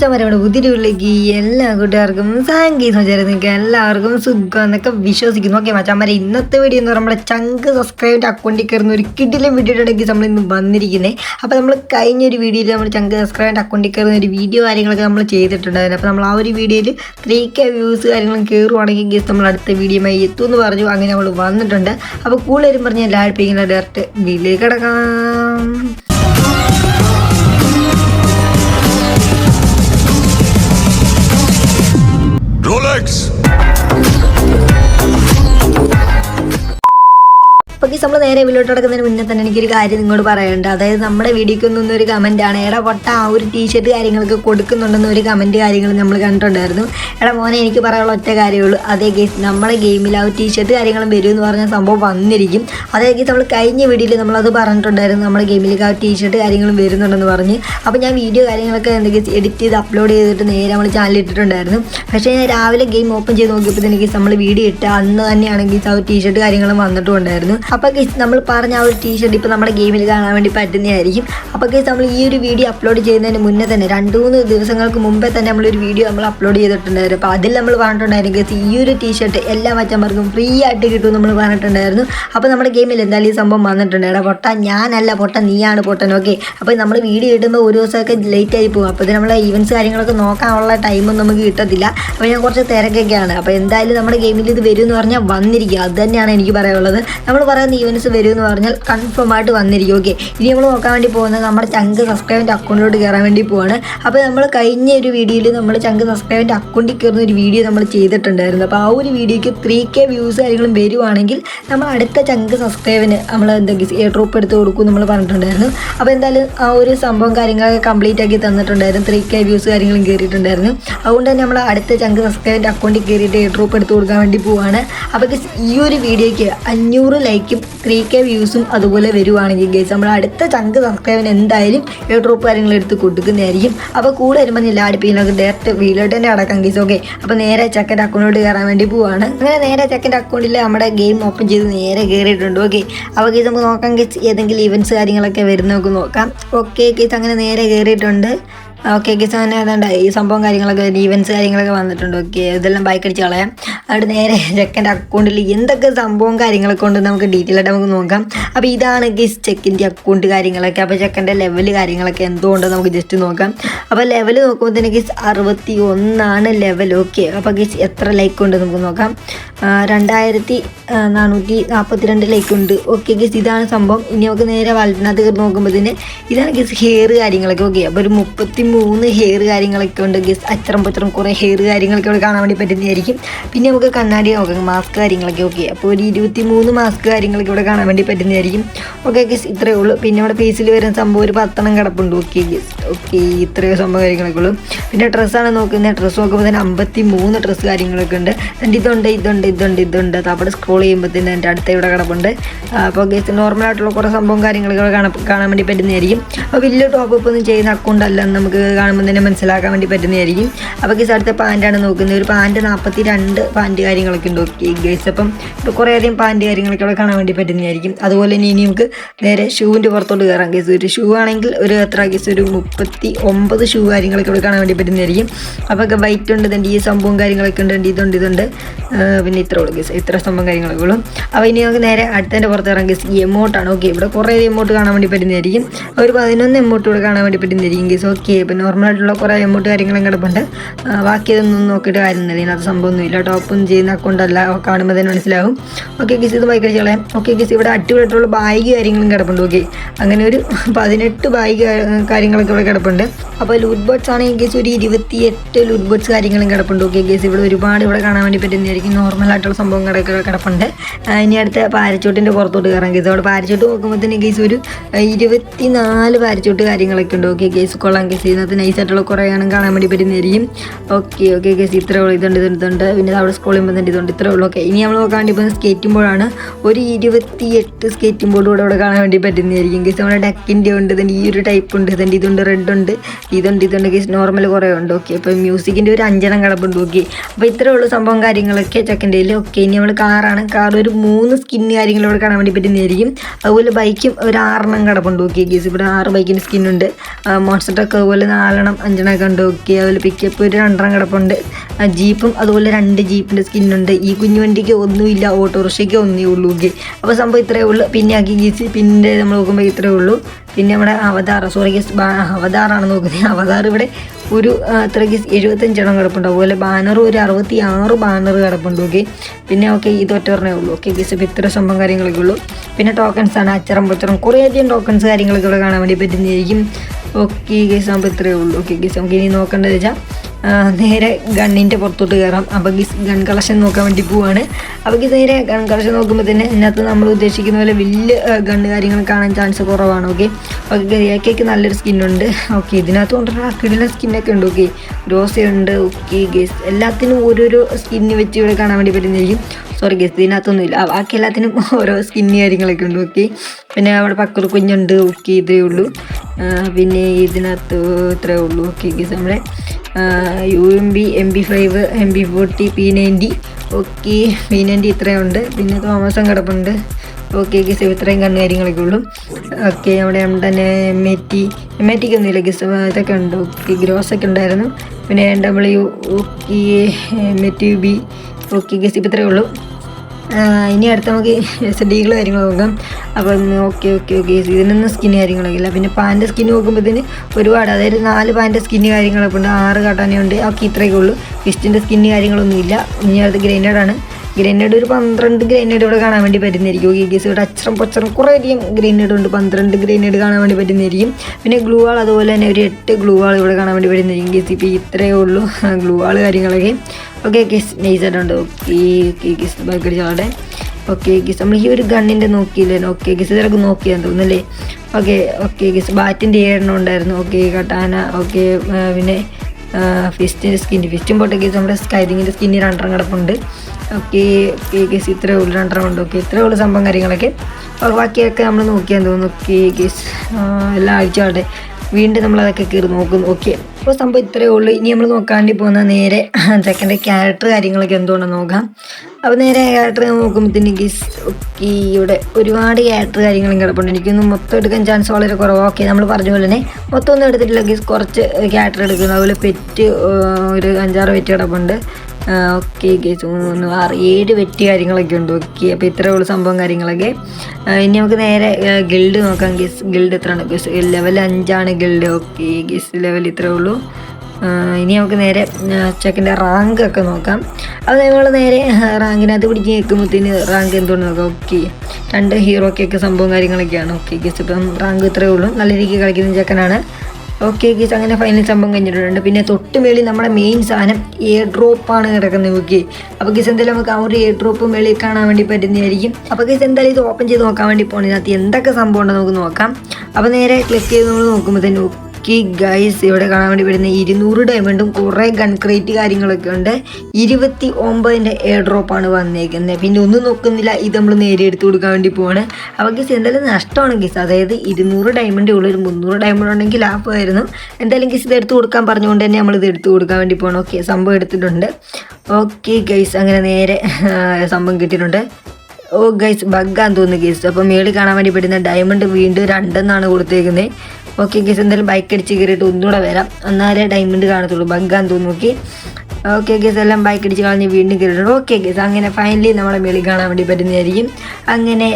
മച്ചന്മാരോട് പുതിരിലേക്ക് എല്ലാ കൂട്ടുകാർക്കും സാങ്കേതിക നിങ്ങൾക്ക് എല്ലാവർക്കും സുഖം എന്നൊക്കെ വിശ്വസിക്കുന്നു. ഓക്കെ മച്ചന്മാരെ ഇന്നത്തെ വീഡിയോ എന്ന് പറയുമ്പോൾ ചങ്ക് സബ്സ്ക്രൈബിന്റെ അക്കൗണ്ടിൽ കയറുന്ന ഒരു കിടിലും വീഡിയോ ഉണ്ടെങ്കിൽ നമ്മൾ ഇന്ന് വന്നിരിക്കുന്നത് അപ്പോൾ നമ്മൾ കഴിഞ്ഞ ഒരു വീഡിയോയിൽ നമ്മൾ ചങ്ക് സബ്സ്ക്രൈബിന്റെ അക്കൗണ്ടിൽ കയറുന്ന ഒരു വീഡിയോ കാര്യങ്ങളൊക്കെ നമ്മൾ ചെയ്തിട്ടുണ്ടായിരുന്നു. അപ്പോൾ നമ്മൾ ആ ഒരു വീഡിയോയിൽ ത്രീ കെ വ്യൂസ് കാര്യങ്ങളും കയറുവാണെങ്കിൽ ഗീസ് നമ്മൾ അടുത്ത വീഡിയോയുമായി എത്തുമെന്ന് പറഞ്ഞു. അങ്ങനെ നമ്മൾ വന്നിട്ടുണ്ട്. അപ്പോൾ കൂടുതലും പറഞ്ഞ് എല്ലാവരും ഡയറക്റ്റ് വീട്ടിലേക്ക് കിടക്കാം. Rolex! അപ്പോൾ നമ്മൾ നേരെ വീട്ടിലോട്ട് കിടക്കുന്നതിന് മുന്നേ തന്നെ എനിക്കൊരു കാര്യം നിങ്ങളോട് പറയാനുണ്ട് അതായത് നമ്മുടെ വീഡിയോക്ക് ഒന്നും ഒരു ആണ്. എടാ പൊട്ട ആ ഒരു ടീഷർട്ട് കാര്യങ്ങളൊക്കെ കൊടുക്കുന്നുണ്ടെന്ന് ഒരു കമന്റ് കാര്യങ്ങൾ നമ്മൾ കണ്ടിട്ടുണ്ടായിരുന്നു. എടാ മോനെ എനിക്ക് പറയാനുള്ള ഒറ്റ കാര്യമുള്ളൂ അതേ കേസ് നമ്മുടെ ഗെയിമിൽ ആ ഒരു ടീഷർട്ട് കാര്യങ്ങളും വരും എന്ന് പറഞ്ഞ സംഭവം വന്നിരിക്കും. അതേ കേസ് നമ്മൾ കഴിഞ്ഞ വീഡിയോയിൽ നമ്മളത് പറഞ്ഞിട്ടുണ്ടായിരുന്നു. നമ്മുടെ ഗെയിമിലേക്ക് ആ ടീഷർട്ട് കാര്യങ്ങളും വരുന്നുണ്ടെന്ന് പറഞ്ഞ്. അപ്പോൾ ഞാൻ വീഡിയോ കാര്യങ്ങളൊക്കെ എന്തെങ്കിലും എഡിറ്റ് ചെയ്ത് അപ്ലോഡ് ചെയ്തിട്ട് നേരെ നമ്മൾ ചാനലിൽ ഇട്ടിട്ടുണ്ടായിരുന്നു. പക്ഷേ ഞാൻ രാവിലെ ഗെയിം ഓപ്പൺ ചെയ്ത് നോക്കിയപ്പോൾ എനിക്ക് നമ്മൾ വീഡിയോ ഇട്ട് അന്ന് തന്നെയാണെങ്കിൽ ആ ടീഷർട്ട് കാര്യങ്ങളും വന്നിട്ടുണ്ടായിരുന്നു. അപ്പോൾ ഗൈസ് നമ്മൾ പറഞ്ഞ ആ ഒരു ടീഷർട്ട് ഇപ്പോൾ നമ്മുടെ ഗെയിമിൽ കാണാൻ വേണ്ടി പറ്റുന്നതായിരിക്കും. അപ്പോൾ ഗൈസ് നമ്മൾ ഈ ഒരു വീഡിയോ അപ്ലോഡ് ചെയ്യുന്നതിന് മുന്നേ തന്നെ രണ്ട് മൂന്ന് ദിവസങ്ങൾക്ക് മുമ്പേ തന്നെ നമ്മളൊരു വീഡിയോ നമ്മൾ അപ്ലോഡ് ചെയ്തിട്ടുണ്ടായിരുന്നു. അപ്പോൾ അതിൽ നമ്മൾ പറഞ്ഞിട്ടുണ്ടായിരുന്നു ഗൈസ് ഈ ഒരു ടീഷർട്ട് എല്ലാ മച്ചന്മാർക്കും ഫ്രീ ആയിട്ട് കിട്ടും നമ്മൾ പറഞ്ഞിട്ടുണ്ടായിരുന്നു. അപ്പോൾ നമ്മുടെ ഗെയിമിൽ എന്തായാലും ഈ സംഭവം വന്നിട്ടുണ്ടായിരുന്നു. പൊട്ട ഞാനല്ല പൊട്ട നീയാണ് പൊട്ടൻ ഓക്കെ അപ്പോൾ നമ്മൾ വീഡിയോ ഇടുമ്പോൾ ഒരു ദിവസമൊക്കെ ലേറ്റ് ആയി പോകും. അപ്പോൾ ഇത് നമ്മളെ ഈവൻസ് കാര്യങ്ങളൊക്കെ നോക്കാനുള്ള ടൈമൊന്നും നമുക്ക് കിട്ടത്തില്ല. അപ്പോൾ ഞാൻ കുറച്ച് തിരക്കൊക്കെയാണ്. അപ്പോൾ എന്തായാലും നമ്മുടെ ഗെയിമിൽ ഇത് വരും എന്ന് പറഞ്ഞാൽ വന്നിരിക്കുക അത് തന്നെയാണ് എനിക്ക് പറയാനുള്ളത്. നമ്മൾ പറയുന്ന ഈവൻസ് വരും എന്ന് പറഞ്ഞാൽ കൺഫേം ആയിട്ട് വന്നിരിക്കും. ഓക്കെ ഇനി നമ്മൾ നോക്കാൻ വേണ്ടി പോകുന്നത് നമ്മുടെ ചങ്ക് സബ്സ്ക്രൈബിന്റെ അക്കൗണ്ടിലോട്ട് കയറാൻ വേണ്ടി പോവാണ്. അപ്പോൾ നമ്മൾ കഴിഞ്ഞ ഒരു വീഡിയോയിൽ നമ്മൾ ചങ്ക് സബ്സ്ക്രൈബിന്റെ അക്കൗണ്ടിൽ കയറുന്ന ഒരു വീഡിയോ നമ്മൾ ചെയ്തിട്ടുണ്ടായിരുന്നു. അപ്പോൾ ആ ഒരു വീഡിയോയ്ക്ക് ത്രീ കെ വ്യൂസ് കാര്യങ്ങളും വരുവാണെങ്കിൽ നമ്മൾ അടുത്ത ചങ്ക് സബ്സ്ക്രൈബിന് നമ്മൾ എന്തെങ്കിലും എയർ ഡ്രോപ്പ് എടുത്ത് കൊടുക്കും നമ്മൾ പറഞ്ഞിട്ടുണ്ടായിരുന്നു. അപ്പോൾ എന്തായാലും ആ ഒരു സംഭവം കാര്യങ്ങളൊക്കെ കംപ്ലീറ്റ് ആക്കി തന്നിട്ടുണ്ടായിരുന്നു. ത്രീ കെ വ്യൂസ് കാര്യങ്ങളും കയറിയിട്ടുണ്ടായിരുന്നു അതുകൊണ്ട് തന്നെ നമ്മൾ അടുത്ത ചങ്ക് സബ്സ്ക്രൈബിന്റെ അക്കൗണ്ടിൽ കയറിയിട്ട് എയർ ഡ്രോപ്പ് എടുത്ത് കൊടുക്കാൻ വേണ്ടി പോവാണ്. അപ്പോൾ ഈ ഒരു വീഡിയോയ്ക്ക് അഞ്ഞൂറ് ലൈക്കും ത്രീ കെ വ്യൂസും അതുപോലെ വരുവാണെങ്കിൽ ഗേസ് നമ്മൾ അടുത്ത ചങ്ക് സബ്സ്ക്രൈബിന് എന്തായാലും എയർ കാര്യങ്ങൾ എടുത്ത് കൊടുക്കുന്നതായിരിക്കും. അപ്പോൾ കൂടെ വരുമ്പോൾ എല്ലാ അടുപ്പിനൊക്കെ ഡയറക്റ്റ് വീഡിയോ തന്നെ അടക്കാം ഗൈസ് ഓക്കെ അപ്പോൾ നേരെ ചെക്കന്റെ അക്കൗണ്ടിലോട്ട് കയറാൻ വേണ്ടി പോവാണ്. അങ്ങനെ നേരെ ചെക്കന്റെ അക്കൗണ്ടിൽ നമ്മുടെ ഗെയിം ഓപ്പൺ ചെയ്ത് നേരെ കയറിയിട്ടുണ്ട് ഓക്കെ അപ്പോൾ ഗീസ് നമുക്ക് നോക്കാം ഗൈസ് ഏതെങ്കിലും ഇവന്റ്സ് കാര്യങ്ങളൊക്കെ വരുന്ന നമുക്ക് നോക്കാം. ഓക്കെ ഗീസ് അങ്ങനെ നേരെ കയറിയിട്ടുണ്ട് ഓക്കെ ഓക്കെ അങ്ങനെ ഏതാണ്ട് ഈ സംഭവം കാര്യങ്ങളൊക്കെ ഈവൻസ് കാര്യങ്ങളൊക്കെ വന്നിട്ടുണ്ട്. ഓക്കെ ഇതെല്ലാം ബൈക്ക് അടിച്ച് കളയാം. അവിടെ നേരെ ചെക്കന്റെ അക്കൗണ്ടിൽ എന്തൊക്കെ സംഭവം കാര്യങ്ങളൊക്കെ ഉണ്ട് നമുക്ക് ഡീറ്റെയിൽ ആയിട്ട് നമുക്ക് നോക്കാം. അപ്പോൾ ഇതാണ് ഗീസ് ചെക്കിന്റെ അക്കൗണ്ട് കാര്യങ്ങളൊക്കെ. അപ്പോൾ ചെക്കന്റെ ലെവൽ കാര്യങ്ങളൊക്കെ എന്തുകൊണ്ട് നമുക്ക് ജസ്റ്റ് നോക്കാം. അപ്പോൾ ലെവൽ നോക്കുമ്പോൾ തന്നെ ഗീസ് അറുപത്തി ഒന്നാണ് ലെവൽ ഓക്കെ അപ്പോൾ ഗീസ് എത്ര ലൈക്ക് ഉണ്ട് നമുക്ക് നോക്കാം. രണ്ടായിരത്തി നാനൂറ്റി നാൽപ്പത്തി രണ്ട് ലൈക്ക് ഉണ്ട്. ഓക്കെ ഗീസ് ഇതാണ് സംഭവം. ഇനി നമുക്ക് നേരെ വലത്തിനകത്ത് നോക്കുമ്പോൾ തന്നെ ഇതാണ് ഗീസ് ഹെയർ കാര്യങ്ങളൊക്കെ. ഓക്കെ അപ്പോൾ ഒരു മുപ്പത്തി മൂന്ന് ഹെയർ കാര്യങ്ങളൊക്കെ ഉണ്ട്. ഗസ് അച്ചറം പച്ചറം കുറേ ഹെയർ കാര്യങ്ങളൊക്കെ ഇവിടെ കാണാൻ വേണ്ടി പറ്റുന്നതായിരിക്കും. പിന്നെ നമുക്ക് കണ്ണാടി നോക്കാം മാസ്ക് കാര്യങ്ങളൊക്കെ ഓക്കെ അപ്പോൾ ഒരു ഇരുപത്തി മൂന്ന് മാസ്ക് കാര്യങ്ങളൊക്കെ ഇവിടെ കാണാൻ വേണ്ടി പറ്റുന്നതായിരിക്കും. ഓക്കെ ഗസ് ഇത്രയേ ഉള്ളൂ. പിന്നെ നമ്മുടെ ഫേസിൽ വരുന്ന സംഭവം ഒരു പത്തെണ്ണം കിടപ്പുണ്ട്. ഓക്കെ ഗസ് ഓക്കെ ഇത്രയോ സംഭവം കാര്യങ്ങളൊക്കെ ഉള്ളൂ. പിന്നെ ഡ്രസ്സാണ് നോക്കുന്നത്. ഡ്രസ്സ് നോക്കുമ്പോൾ തന്നെ അമ്പത്തി മൂന്ന് ഡ്രസ്സ് കാര്യങ്ങളൊക്കെ ഉണ്ട്. എന്റെ ഇതുണ്ട് ഇതുണ്ട് ഇതുണ്ട് ഇതുണ്ട്. അപ്പോൾ സ്ക്രോൾ ചെയ്യുമ്പോൾ തന്നെ എന്റെ അടുത്ത ഇവിടെ കിടപ്പുണ്ട്. അപ്പോൾ ഗസ് നോർമലായിട്ടുള്ള കുറേ സംഭവം കാര്യങ്ങളൊക്കെ കാണാൻ വേണ്ടി പറ്റുന്നതായിരിക്കും. അപ്പോൾ വലിയ ടോപ്പ് ഒന്നും ചെയ്യുന്ന അക്കൗണ്ട് അല്ല എന്ന് കാണുമ്പോൾ തന്നെ മനസ്സിലാക്കാൻ വേണ്ടി പറ്റുന്നതായിരിക്കും. അപ്പോൾ ഗൈസ് അടുത്ത പാന്റാണ് നോക്കുന്നത്. ഒരു പാന്റ് നാൽപ്പത്തി രണ്ട് പാന്റ് കാര്യങ്ങളൊക്കെ ഉണ്ട്. ഓക്കെ ഗൈസ് അപ്പം കുറേയധികം പാന്റ് കാര്യങ്ങളൊക്കെ അവിടെ കാണാൻ വേണ്ടി പറ്റുന്നതായിരിക്കും. അതുപോലെ തന്നെ ഇനി നമുക്ക് നേരെ ഷൂവിന്റെ പുറത്തോട്ട് കയറാം ഗൈസ് ഒരു ഷൂ ആണെങ്കിൽ ഒരു എത്ര ഗൈസ് ഒരു മുപ്പത്തി ഒമ്പത് ഷൂ കാര്യങ്ങളൊക്കെ അവിടെ കാണാൻ വേണ്ടി പറ്റുന്നതായിരിക്കും. അപ്പോൾ വൈറ്റ് ഉണ്ട് ഈ സംഭവം കാര്യങ്ങളൊക്കെ ഉണ്ട് ഇതുണ്ട് ഇതുണ്ട് പിന്നെ ഇത്ര ഉള്ളൂ ഗൈസ് ഇത്ര സംഭവം കാര്യങ്ങളൊക്കെ ഉള്ളൂ. അപ്പോൾ ഇനി നമുക്ക് നേരെ അടുത്തതിന്റെ പുറത്ത് ഇറങ്ങി ഗേസ് എമൗട്ടാണ് ഓക്കെ ഇവിടെ കുറേ എമൗട്ട് കാണാൻ വേണ്ടി പറ്റുന്നതായിരിക്കും. ഒരു പതിനൊന്ന് എമൗട്ട് ഇവിടെ കാണാൻ വേണ്ടി പറ്റുന്നതായിരിക്കും ഗൈസ് ഓക്കെ ഇപ്പോൾ നോർമലായിട്ടുള്ള കുറേ എമൗണ്ട് കാര്യങ്ങളും കിടപ്പുണ്ട് ബാക്കി ഇതൊന്നും നോക്കിയിട്ട് കാര്യമൊന്നുമില്ല ഇതിനകത്ത് സംഭവമൊന്നുമില്ല. ടോപ്പും ചെയ്യുന്ന അക്കൗണ്ടല്ല കാണുമ്പോൾ തന്നെ മനസ്സിലാവും. ഓക്കെ ഗിസ് ഇത് ബൈക്ക് അടിച്ച് കളയാം ഓക്കെ ഗിസ് ഇവിടെ അടിപൊളിയായിട്ടുള്ള ബാഗ് കാര്യങ്ങളും കിടപ്പുണ്ട് ഓക്കെ അങ്ങനെ ഒരു പതിനെട്ട് ബാഗ് കാര്യങ്ങളൊക്കെ ഇവിടെ കിടപ്പുണ്ട്. അപ്പോൾ ലൂട്ട് ബോട്ട്സ് ആണെങ്കിൽ ഗീസ് ഒരു ഇരുപത്തിയെട്ട് ലൂട്ട് ബോട്ട്സ് കാര്യങ്ങളും കിടപ്പുണ്ട് ഓക്കെ ഗീസ് ഇവിടെ ഒരുപാട് ഇവിടെ കാണാൻ വേണ്ടി പറ്റുന്നതായിരിക്കും. നോർമലായിട്ടുള്ള സംഭവം കിടക്കുക കിടപ്പുണ്ട്. ഇനി അടുത്ത പാരച്ചൂട്ടിന്റെ പുറത്തോട്ട് കയറാം ഗീസ് അവിടെ പാരച്ചൂട്ട് തന്നെ ഗീസ് ഒരു ഇരുപത്തി നാല് പാരച്ചൂട്ട് കാര്യങ്ങളൊക്കെ ഉണ്ട് ഓക്കെ ഗേസ് കൊള്ളാം ഗേസ് ഇതിനകത്ത് നൈസായിട്ടുള്ള കുറേ ആണ് കാണാൻ വേണ്ടി പറ്റുന്നതായിരിക്കും ഓക്കെ ഓക്കെ ഓക്കെ ഇത്രേ ഉള്ളൂ. ഇതുണ്ട് ഇതുണ്ട് പിന്നെ അവിടെ സ്കൂളിൽ പോകുന്ന ഇതുണ്ട്. ഇത്രേ ഉള്ളൂ. ഓക്കെ ഇനി നമ്മൾ നോക്കാൻ വേണ്ടി പോകുന്ന സ്കേറ്റിംഗ് ബോർഡാണ് ഒരു ഇരുപത്തി എട്ട് സ്കേറ്റിംഗ് ബോർഡ് കൂടെ ഇവിടെ കാണാൻ വേണ്ടി പറ്റുന്നതായിരിക്കും കേസ് നമ്മുടെ ഡക്കിന്റെ ഉണ്ട് ഇതിന്റെ ഈ ഒരു ടൈപ്പ് ഉണ്ട് ഇതിന്റെ ഇതുണ്ട് റെഡ് ഉണ്ട് ഇതുണ്ട് ഇതുണ്ട്. കേസ് നോർമൽ കുറേ ഉണ്ട്. ഓക്കെ അപ്പോൾ മ്യൂസിക്കിന്റെ ഒരു അഞ്ചെണ്ണം കിടപ്പുണ്ട്. ഓക്കെ അപ്പോൾ ഇത്രേ ഉള്ളൂ സംഭവം കാര്യങ്ങളൊക്കെ ചെക്കന്റെ ഓക്കെ ഇനി നമ്മൾ കാറാണ് കാർ ഒരു മൂന്ന് സ്കിന്ന് ഇവിടെ കാണാൻ വേണ്ടി പറ്റുന്നതായിരിക്കും അതുപോലെ ബൈക്കും ഒരു ആറെണ്ണം കിടപ്പുണ്ട്. ഓക്കെ കേസ് ഇവിടെ ആറ് ബൈക്കിന്റെ സ്കിന്നുണ്ട് മോൺസ്റ്റർ ട്രക്ക് അതുപോലെ നാലെണ്ണം ഒക്കെ ഉണ്ട് ഓക്കെ അതുപോലെ പിക്കപ്പ് ഒരു രണ്ടെണ്ണം കിടപ്പുണ്ട്. ജീപ്പും അതുപോലെ രണ്ട് ജീപ്പിന്റെ സ്കിന്നുണ്ട് ഈ കുഞ്ഞു വണ്ടിക്ക് ഒന്നുമില്ല ഓട്ടോറിക്ഷയ്ക്ക് ഒന്നേ ഉള്ളൂ അപ്പോൾ സംഭവം ഇത്രയേ ഉള്ളൂ. പിന്നെ ആക്കി ഗീസ് പിന്നെ നമ്മൾ നോക്കുമ്പോൾ ഇത്രയേ ഉള്ളൂ. പിന്നെ നമ്മുടെ അവതാർ സോറി ഗസ് അവതാറാണ് നോക്കുന്നത്. അവതാർ ഇവിടെ ഒരു അത്ര ഗീസ് എഴുപത്തഞ്ചെണ്ണം കിടപ്പുണ്ട്. അതുപോലെ ബാനർ ഒരു അറുപത്തി ആറ് ബാനർ കിടപ്പുണ്ട് ഓക്കെ പിന്നെ ഓക്കെ ഇത് പറഞ്ഞേ ഉള്ളൂ. ഓക്കെ ഗീസ് ഇപ്പോൾ ഇത്ര സംഭവം കാര്യങ്ങളൊക്കെ ഉള്ളൂ. പിന്നെ ടോക്കൺസ് ആണ്. അച്ചറം പൊച്ചറം. കുറേയധികം ടോക്കൺസ് കാര്യങ്ങളൊക്കെ ഇവിടെ കാണാൻ വേണ്ടി പറ്റുന്നതായിരിക്കും. ഓക്കെ ഗീസ് ആകുമ്പോൾ ഇത്രയേ ഉള്ളൂ. ഓക്കെ ഗീസ് നമുക്ക് ഇനി നോക്കേണ്ടത് വെച്ചാൽ നേരെ ഗണ്ണിന്റെ പുറത്തോട്ട് കയറാം. അപ്പോൾ ഗീസ് ഗൺ കളക്ഷൻ നോക്കാൻ വേണ്ടി പോവാണ്. അപ്പോൾ ഗീസ് നേരെ ഗൺ കളക്ഷൻ നോക്കുമ്പോൾ തന്നെ ഇതിനകത്ത് നമ്മൾ ഉദ്ദേശിക്കുന്ന പോലെ വലിയ ഗണ്ണ് കാര്യങ്ങൾ കാണാൻ ചാൻസ് കുറവാണ്. ഓക്കെ ഓക്കെ ഏക്കയ്ക്ക് നല്ലൊരു സ്കിന്നുണ്ട് ഓക്കെ ഇതിനകത്ത് കൊണ്ടുവരുന്ന കിടില സ്കിന്നൊക്കെ ഉണ്ട്. ഓക്കെ ദോശയുണ്ട് ഓക്കെ ഗേസ് എല്ലാത്തിനും ഓരോരോ സ്കിന്ന് വെച്ച് ഇവിടെ കാണാൻ വേണ്ടി പറ്റുന്നതായിരിക്കും. സോറി ഗസ് ഇതിനകത്തൊന്നുമില്ല ബാക്കി എല്ലാത്തിനും ഓരോ സ്കിന്ന് കാര്യങ്ങളൊക്കെ ഉണ്ട്. ഓക്കെ പിന്നെ അവിടെ പക്കർ കുഞ്ഞുണ്ട്. ഓക്കെ ഇതേ ഉള്ളൂ. പിന്നെ ഇതിനകത്ത് ഇത്രേ ഉള്ളൂ. ഓക്കെ ഗേസ് നമ്മുടെ U M B M B five M B forty P ninety okay P ninety ഇത്രയുണ്ട്. പിന്നെ തോമസം കിടപ്പുണ്ട്. ഓക്കെ ഗിസ് ഇത്രയും കണ്ണ് കാര്യങ്ങളൊക്കെ ഉള്ളൂ ഓക്കെ അവിടെ തന്നെ M A T M A tick ഒന്നുമില്ല ഗിസ് ഇതൊക്കെ ഉണ്ട്. ഓക്കെ ഗ്രോസ് ഒക്കെ ഉണ്ടായിരുന്നു. പിന്നെ N W okay M A T B okay guys ഇപ്പം ഇത്രയേ ഉള്ളൂ. ഇനി അടുത്ത നമുക്ക് എസ് ഡികൾ കാര്യങ്ങൾ നോക്കാം. അപ്പം ഓക്കെ ഓക്കെ ഓക്കെ. ഇതിനൊന്നും സ്കിൻ കാര്യങ്ങളൊക്കെ ഇല്ല. പിന്നെ പാന്റെ സ്കിന്ന് നോക്കുമ്പോഴത്തേന് ഒരുപാട് അതായത് നാല് പാന്റെ സ്കിന്ന് കാര്യങ്ങളൊക്കെ ഉണ്ട്. ആറ് കാട്ടാനുണ്ട് ഒക്കെ ഇത്രയൊക്കെ ഉള്ളൂ. ഫിസ്റ്റിന്റെ സ്കിന്ന് കാര്യങ്ങളൊന്നും ഇല്ല. ഇനി അടുത്ത് ഗ്രൈനേഡാണ് ഗ്രനേഡ് ഒരു പന്ത്രണ്ട് ഗ്രനേഡ് ഇവിടെ കാണാൻ വേണ്ടി പറ്റുന്നതായിരിക്കും. ഈ ഗീസ് ഇവിടെ അച്ചറം പൊച്ചറം കുറേ അധികം ഗ്രനേഡ് ഉണ്ട്. പന്ത്രണ്ട് ഗ്രനേഡ് കാണാൻ വേണ്ടി പറ്റുന്നതായിരിക്കും. പിന്നെ ഗ്ലൂ ആൾ അതുപോലെ തന്നെ ഒരു എട്ട് ഗ്ലൂ ആൾ ഇവിടെ കാണാൻ വേണ്ടി പറ്റുന്നതായിരിക്കും ഗീസ് ഇപ്പോൾ ഇത്രയേ ഉള്ളൂ. ഗ്ലൂ ആൾ കാര്യങ്ങളൊക്കെ. ഓക്കെ ഗീസ് നൈസായിട്ടുണ്ട് ഓക്കെ ഓക്കെ ഗീസ് ബൈക്ക് അടിച്ചോളട്ടെ ഓക്കെ ഗീസ് നമ്മൾ ഈ ഒരു ഗണ്ണിന്റെ നോക്കിയില്ലേ? ഓക്കെ ഗീസ് ഇതൊക്കെ നോക്കിയാന്ന് തോന്നുന്നല്ലേ ഓക്കെ ഓക്കെ ഗീസ് ബാറ്റിന്റെ ഏഴെണ്ണം ഉണ്ടായിരുന്നു. ഓക്കെ കട്ടാന ഓക്കെ പിന്നെ ഫിസ്റ്റിന്റെ സ്കിൻ ഫിസ്റ്റും പോട്ടെ ഗീസ് നമ്മുടെ സ്കൈതിങ്ങിന്റെ സ്കിന്നിൽ രണ്ടെണ്ണം കിടപ്പുണ്ട്. ഓക്കെ ഓക്കെ ഗീസ് ഇത്രേ ഉള്ളൂ രണ്ടെണ്ണം ഉണ്ട്. ഓക്കെ ഇത്രയേ ഉള്ളൂ സംഭവം കാര്യങ്ങളൊക്കെ. ബാക്കിയൊക്കെ നമ്മൾ നോക്കിയാൽ തോന്നുന്നു. ഓക്കെ ഗീസ് എല്ലാ അഴിച്ചോട്ടെ വീണ്ടും നമ്മൾ അതൊക്കെ കയറി നോക്കും. ഓക്കെ. അപ്പോൾ സംഭവം ഇത്രയേ ഉള്ളൂ. ഇനി നമ്മൾ നോക്കാണ്ടി പോകുന്ന നേരെ ചെക്കന്റെ ക്യാരക്ടർ കാര്യങ്ങളൊക്കെ എന്തുകൊണ്ടെന്ന് നോക്കാം. അപ്പോൾ നേരെ ക്യാരക്ടർ നോക്കുമ്പോഴത്തേക്ക് ഓക്കെ ഇവിടെ ഒരുപാട് ക്യാരക്ടർ കാര്യങ്ങളും കിടപ്പുണ്ട് എനിക്കൊന്നും മൊത്തം എടുക്കാൻ ചാൻസ് വളരെ കുറവാണ് ഓക്കെ നമ്മൾ പറഞ്ഞ പോലെ തന്നെ മൊത്തം ഒന്നും എടുത്തിട്ടില്ല. കുറച്ച് ക്യാരക്ടർ എടുക്കുന്നു. അതുപോലെ പെറ്റ് ഒരു അഞ്ചാറ് പെറ്റ് കിടപ്പുണ്ട്. ഓക്കെ ഗേസ് മൂന്ന് ആറ് ഏഴ് വെറ്റി കാര്യങ്ങളൊക്കെ ഉണ്ട്. ഓക്കെ അപ്പോൾ ഇത്രയേ ഉള്ളൂ സംഭവം കാര്യങ്ങളൊക്കെ. ഇനി നമുക്ക് നേരെ ഗിൽഡ് നോക്കാം. ഗിസ് ഗിൽഡ് എത്രയാണ്? ഗിസ് ലെവൽ അഞ്ചാണ് ഗിൽഡ് ഓക്കെ ഗിസ് ലെവൽ ഇത്രയേ ഉള്ളൂ. ഇനി നമുക്ക് നേരെ ചെക്കന്റെ റാങ്ക് ഒക്കെ നോക്കാം. അപ്പോൾ നമ്മൾ നേരെ റാങ്കിനകത്ത് പിടിച്ച് നിൽക്കുമ്പോഴത്തേന് റാങ്ക് എന്തുകൊണ്ട് നോക്കാം. ഓക്കെ രണ്ട് ഹീറോക്കൊക്കെ സംഭവം കാര്യങ്ങളൊക്കെയാണ്. ഓക്കെ ഗിസ് ഇപ്പം റാങ്ക് ഇത്രയേ ഉള്ളൂ. നല്ല രീതിക്ക് കളിക്കുന്ന ചെക്കനാണ്. ഓക്കെ ഗീസ് അങ്ങനെ ഫൈനൽ സംഭവം കഴിഞ്ഞിട്ടുണ്ട്. പിന്നെ തൊട്ട് മേളിൽ നമ്മുടെ മെയിൻ സാധനം എയർ ഡ്രോപ്പാണ് കിടക്കുന്നത് ഓക്കെ അപ്പോൾ ഗീസ് എന്തായാലും നമുക്ക് ആ ഒരു എയർ ഡ്രോപ്പ് മേളിൽ കാണാൻ വേണ്ടി പറ്റുന്നതായിരിക്കും. അപ്പോൾ ഗീസ് എന്തായാലും ഇത് ഓപ്പൺ ചെയ്ത് നോക്കാൻ വേണ്ടി പോകണം ഇതിനകത്ത് എന്തൊക്കെ സംഭവം ഉണ്ടെന്ന് നമുക്ക് നോക്കാം. അപ്പോൾ നേരെ ക്ലിക്ക് ചെയ്ത് നമ്മൾ നോക്കുമ്പോൾ തന്നെ ഓക്കെ ഗൈസ് ഇവിടെ കാണാൻ വേണ്ടി വരുന്ന ഇരുന്നൂറ് ഡയമണ്ടും കുറേ ഗൺ ക്രേറ്റ് കാര്യങ്ങളൊക്കെ ഉണ്ട്. ഇരുപത്തി ഒമ്പതിന്റെ എയർ ഡ്രോപ്പാണ് വന്നേക്കുന്നത്. പിന്നെ ഒന്നും നോക്കുന്നില്ല ഇത് നമ്മൾ നേരെ എടുത്തു കൊടുക്കാൻ വേണ്ടി പോവാണ്. അപ്പോൾ ഗീസ് എന്തായാലും നഷ്ടമാണ് ഗീസ് അതായത് ഇരുന്നൂറ് ഡയമണ്ട് ഉള്ളൂ ഒരു മുന്നൂറ് ഡയമണ്ട് ഉണ്ടെങ്കിൽ ലാഭമായിരുന്നു. എന്തായാലും ഗീസ് ഇത് എടുത്തു കൊടുക്കാൻ പറഞ്ഞുകൊണ്ട് തന്നെ നമ്മൾ ഇത് എടുത്തു കൊടുക്കാൻ വേണ്ടി പോകണം ഓക്കെ സംഭവം എടുത്തിട്ടുണ്ട്. ഓക്കെ ഗൈസ് അങ്ങനെ നേരെ സംഭവം കിട്ടിയിട്ടുണ്ട്. ഓ ഗൈസ് ബഗ്ഗാന്ന് തോന്നുന്നു ഗൈസ് അപ്പോൾ മേളിൽ കാണാൻ വേണ്ടി പറ്റുന്ന ഡയമണ്ട് വീണ്ടും രണ്ടെന്നാണ് കൊടുത്തേക്കുന്നത് ഓക്കെ ഗൈസ് എന്തായാലും ബൈക്ക് അടിച്ച് കയറിയിട്ട് ഒന്നുകൂടെ വരാം. എന്നാലേ ഡയമണ്ട് കാണത്തുള്ളൂ. ബഗ്ഗാന്ന് തോന്നുന്നു ഓക്കെ ഓക്കെ ഗസ് എല്ലാം ബൈക്ക് അടിച്ച് കളഞ്ഞ് വീണ്ടും കയറിയിട്ടുണ്ട് ഓക്കെ ഗസ് അങ്ങനെ ഫൈനലി നമ്മളെ മേളിൽ കാണാൻ വേണ്ടി പറ്റുന്നതായിരിക്കും. അങ്ങനെ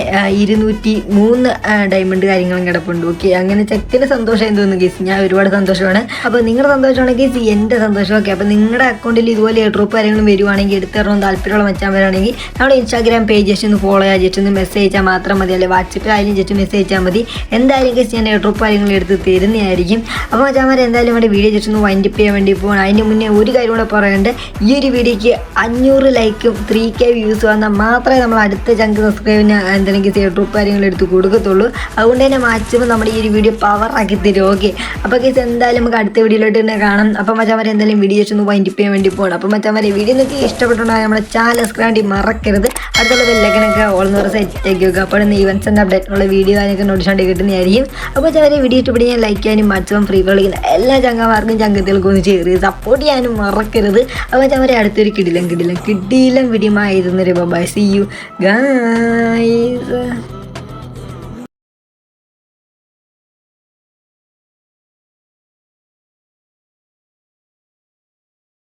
ഇരുന്നൂറ്റി മൂന്ന് ഡയമണ്ട് കാര്യങ്ങളും കിടപ്പുണ്ട്. ഓക്കെ അങ്ങനെ ചെക്കിന് സന്തോഷം എന്ന് തോന്നുന്നു ഗസ് ഞാൻ ഒരുപാട് സന്തോഷമാണ്. അപ്പോൾ നിങ്ങളുടെ സന്തോഷമാണെങ്കിൽ ഗസ് എന്റെ സന്തോഷം. ഓക്കെ അപ്പോൾ നിങ്ങളുടെ അക്കൗണ്ടിൽ ഇതുപോലെ ഡ്രോപ്പ് കാര്യങ്ങളും വരുവാണെങ്കിൽ എടുത്തു തരണം താല്പര്യമുള്ള വെച്ചാൽ വരാണെങ്കിൽ നമ്മുടെ ഇൻസ്റ്റാഗ്രാം പേജ് ജസ്റ്റ് ഒന്ന് ഫോളോ ചെയ്യാം ജസ്റ്റ് ഒന്ന് മെസ്സേജ് അയച്ചാൽ മാത്രം മതി. അല്ലെങ്കിൽ വാട്സപ്പിലായാലും ജസ്റ്റ് മെസ്സേജ് അയച്ചാൽ മതി. എന്തായാലും ഗസ് ഞാൻ ഡ്രോപ്പ് കാര്യങ്ങൾ എടുത്ത് തരുന്നതായിരിക്കും. അപ്പോൾ മച്ചാമാർ എന്തായാലും നമ്മുടെ വീഡിയോ ജസ്റ്റ് ഒന്ന് വൈൻഡപ്പ് ചെയ്യാൻ വേണ്ടി പോകണം അതിന് മുന്നേ ഒരു കാര്യം കൂടെ പറയുന്നുണ്ട് ഈ ഒരു വീഡിയോയ്ക്ക് അഞ്ഞൂറ് ലൈക്കും ത്രീ കെ വ്യൂസ് വന്നാൽ മാത്രമേ നമ്മൾ അടുത്ത ചങ്ക് സബ്സ്ക്രൈബിന് എന്തെങ്കിലും ഡ്രോപ്പ് കാര്യങ്ങൾ എടുത്ത് കൊടുക്കത്തുള്ളൂ. അതുകൊണ്ട് തന്നെ മാക്സിമം നമ്മുടെ ഈ ഒരു വീഡിയോ പവർ ആക്കി തരും. ഓക്കെ അപ്പോൾ കേസ് എന്തായാലും നമുക്ക് അടുത്ത വീഡിയോയിലോട്ട് തന്നെ കാണാം. അപ്പോൾ വരെ എന്തായാലും വീഡിയോ ജസ്റ്റ് ഒന്ന് വൈൻഡ് ചെയ്യാൻ വേണ്ടി പോകണം അപ്പോൾ വരെ വീഡിയോ നിങ്ങൾക്ക് ഇഷ്ടപ്പെട്ടുണ്ടെങ്കിൽ നമ്മുടെ ചാനൽ സബ്സ്ക്രൈബ് മറക്കരുത്. അടുത്തുള്ള വെല്ലക്കനൊക്കെ ഓൾ പറഞ്ഞ സെറ്റ് ആക്കി വെക്കുക. അപ്പോൾ ഇവൻസ് എന്ന അപ്ഡേറ്റിനുള്ള വീഡിയോ അതിനൊക്കെ നോട്ടിച്ചാണ്ട് കിട്ടുന്നതായിരിക്കും. അപ്പോൾ ചാവരെ വീഡിയോ ഇഷ്ടപ്പെടുകയും ലൈക്ക് ചെയ്യാനും മാക്സിമം ഫ്രീ കളിക്കുന്ന എല്ലാ ചങ്ങന്മാർക്കും ചങ്കത്തിൽക്കും ഒന്ന് ചെയ്ത് സപ്പോർട്ട് ചെയ്യാനും മറക്കരുത്. അപ്പോൾ അവരെ അടുത്തൊരു കിടിലം കിടിലം കിടിലം വിടിയുമായിരുന്നു രേ ബൈ സി യു ഗൈസ്